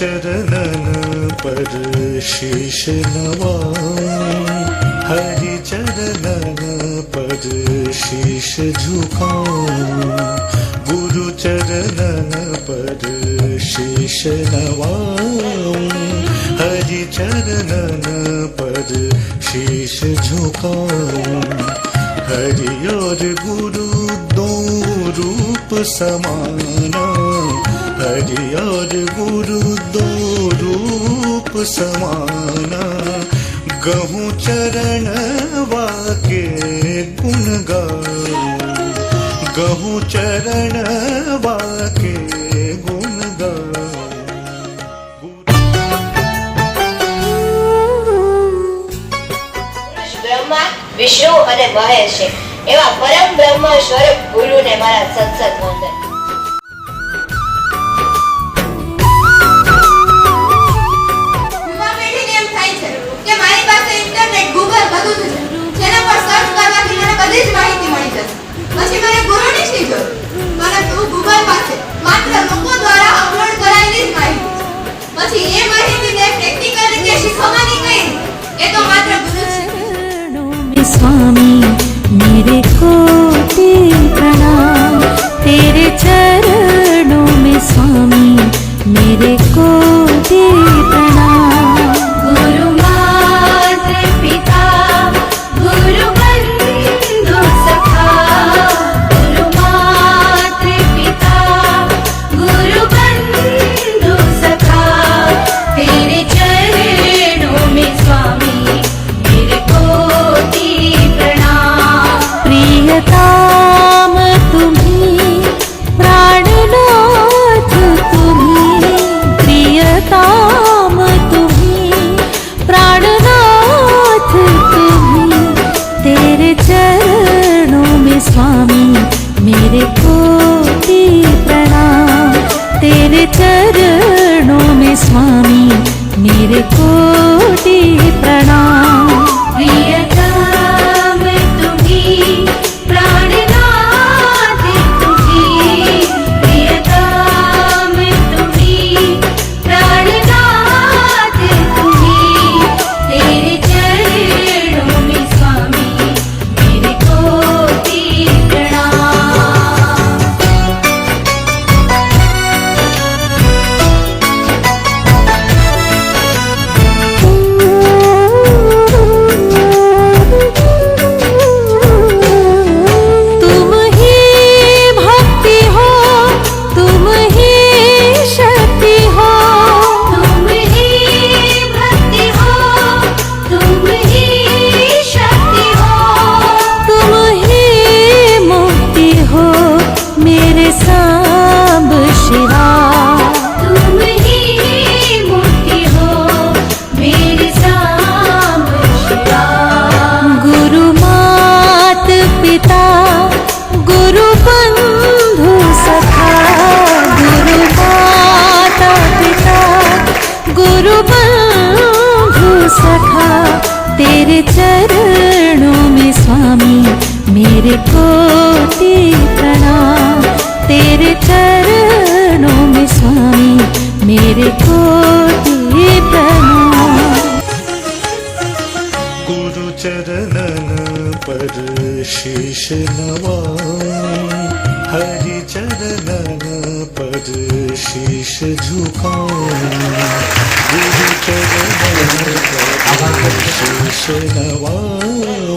पर शीश नवाऊं हरि चरणन पर शीश झुकाऊं गुरु चरणन पर शीश नवाऊं हरि चरणन शीश झुकाऊं हरि और गुरु दो रूप समाना હરિયર ગુરુ દો રૂપ સમાના. ગહું ચરણ વાકે ગુણ ગાઓ ગહું ચરણ વાકે ગુણ ગાઓ બ્રહ્મા વિષ્ણુ અને મહેશ એવા પરમ બ્રહ્મ સ્વરૂપ ગુરુને મારા સત્સંગ વંદન શીખવાની કઈ એ તો સ્વામી મેરે કો प्रियताम चरणों में स्वामी मेरे कोटि प्रणाम तेरे चरणों में स्वामी मेरे कोटि प्रणाम गुरु चरणन पर शीश नवाऊं हरि चरणन पर शीश झुकाऊं पर